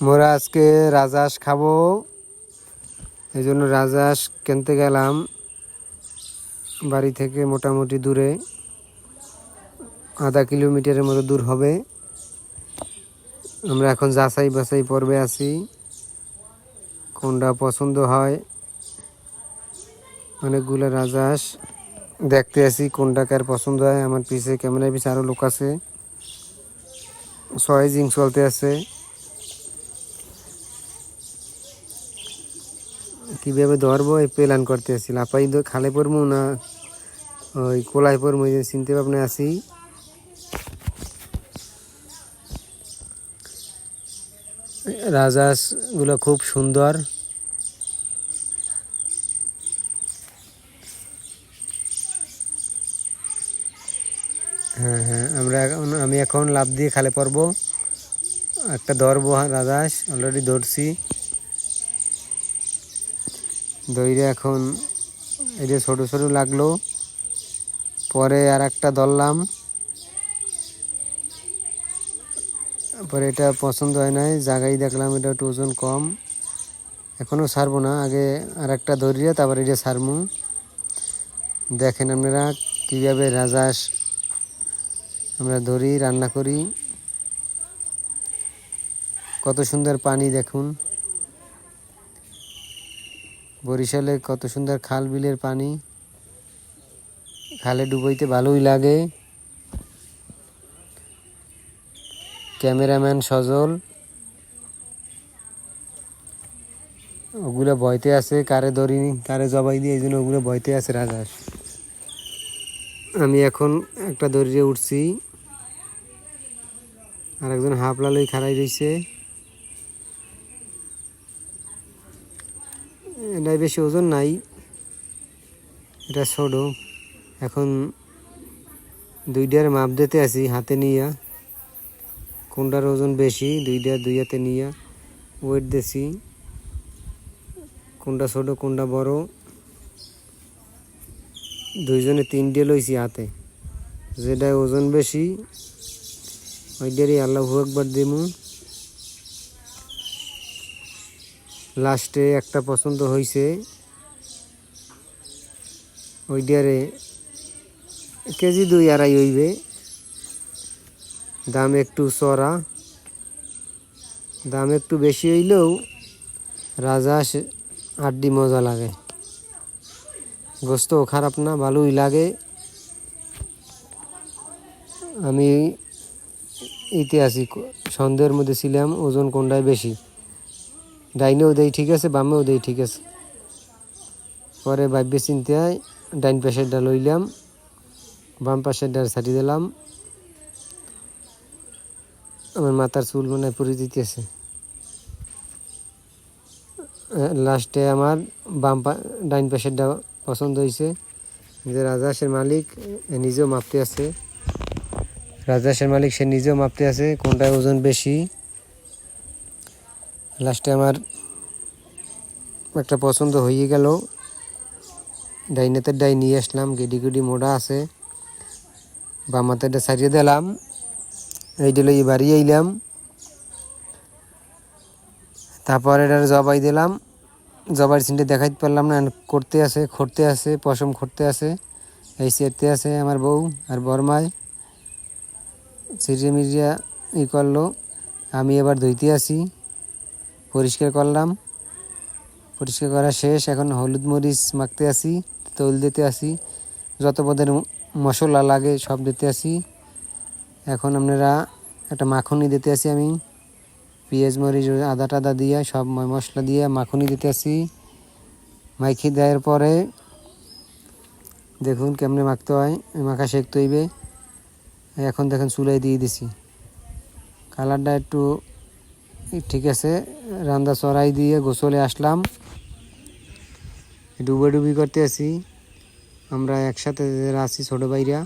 মোরা আজকে রাজহাঁস খাব। এই জন্য রাজহাঁস কিনতে গেলাম বাড়ি থেকে মোটামুটি দূরে। আধা কিলোমিটারের মতো দূর হবে। আমরা এখন যাচাই বাছাই পর্বে আছি। কোনটা পছন্দ হয়? অনেকগুলো রাজহাঁস দেখতে আসি কোনটা কার পছন্দ হয়। আমার পিছে ক্যামেরার পিছে আরও লোক আছে। ছয় জিং চলতে আছে। কীভাবে ধরবো? এই প্ল্যান করতে আসছি লাপাই খালে পড়ব না, ওই কোলায় পড়ব যে চিনতে ভাবনা আছি। রাজহাঁসগুলো খুব সুন্দর। হ্যাঁ হ্যাঁ আমরা এখন, আমি এখন লাভ দিয়ে খালে পড়ব। একটা ধরবো রাজহাঁস অলরেডি ধরছি। দইরে এখন এই যে ছোটো ছোটো লাগল, পরে আর একটা ধরলাম। পরে এটা পছন্দ হয় নাই, জায়গায় দেখলাম এটা একটু ওজন কম। এখনও ছাড়বো না, আগে আর একটা ধরিয়ে তারপরে এটা ছাড়মু দেখেন আপনারা কীভাবে রাজাস আমরা ধরি, রান্না করি। কত সুন্দর পানি দেখুন। বরিশালে কত সুন্দর খাল বিলের পানি। খালে ডুবইতে ভালোই লাগে। ক্যামেরাম্যান সজল। ওগুলো ভয়তে আছে, কারে ধরিনি কারে জবাই দিয়ে, এই জন্য ওগুলো ভয়তে আছে রাজার আমি এখন একটা দড়িয়ে উঠছি। আর একজন হাফলালই খাড়াই রয়েছে এটাই বেশি ওজন নাই। এটা ছোট। এখন দুইটার মাপ দিতে আছি, হাতে নিয়া। কোনটার ওজন বেশি, দুইটা দুই হাতে নিয়া। ওয়েট দিছি। কোনটা ছোট, কোনটা বড়। দুইজনে তিনটে লইছি হাতে। যেটা ওজন বেশি, ওইটারই আল্লাহ একবার দিমু। লাস্টে একটা পছন্দ হয়েছে ওইটারে কেজি দুই আড়াই হইবে। দাম একটু চড়া। দাম একটু বেশি হইলেও রাজহাঁস আড্ডি মজা লাগে। গোস্তও খারাপ না, ভালোই লাগে। আমি ইতিহাসিক সন্দেহের মধ্যে ছিলাম, ওজন কোনটায় বেশি? ডাইনেও দেই, ঠিক আছে, বামেও দেই, ঠিক আছে। পরে ভাববে চিন্তায়, ডাইন পাশেরটা লইলাম, বাম পাশেরটা ছাড়ি দিলাম। আমার মাথার চুল মনে পরে দিতেছে। লাস্টে আমার বাম ডাইন পাশেরটা পছন্দ হয়েছে যে রাজহাঁসের মালিক নিজেও মাপতে আছে। রাজহাঁসের মালিক, সে নিজেও মাপতে আছে, কোনটায় ওজন বেশি। লাস্টে আমার একটা পছন্দ হয়ে গেল। ডাইনেতের ডাই নিয়ে আসলাম, গেডি গুডি মোড়া আছে। বামাতেরটা সারিয়ে দিলাম। এই দিল এই বাড়ি আইলাম। তারপর এটার জবাই দিলাম। জবাই সিনটা দেখাইতে পারলাম না করতে আছে খরতে আছে, পশম খরতে আছে, এই সেরতে আছে আমার বউ আর বরমায় সিরিয়া মিরিয়া ই করল, আমি এবার ধুইতে আসি। পরিষ্কার করলাম। পরিষ্কার করা শেষ। এখন হলুদ মরিচ মাখতে আসি, তৈল দিতে আসি। যত পদের মশলা লাগে সব দিতে আসি। এখন আপনারা একটা মাখনি দিতে আসি আমি। পেঁয়াজ, মরিচ, আদা টাদা দিয়ে সব মশলা দিয়ে মাখনি দিতে আসি। মাইখি দেওয়ার পরে দেখুন কেমনে মাখতে হয়। মাখা শেখতে হইবে। এখন দেখেন চুলাই দিয়ে দিছি। কালারটা একটু ঠিক আছে, রান্দা চড়াই দিয়ে গোসলে আসলাম। ডুবে ডুবি করতে আসি। আমরা একসাথে আছি ছোটো ভাইরা।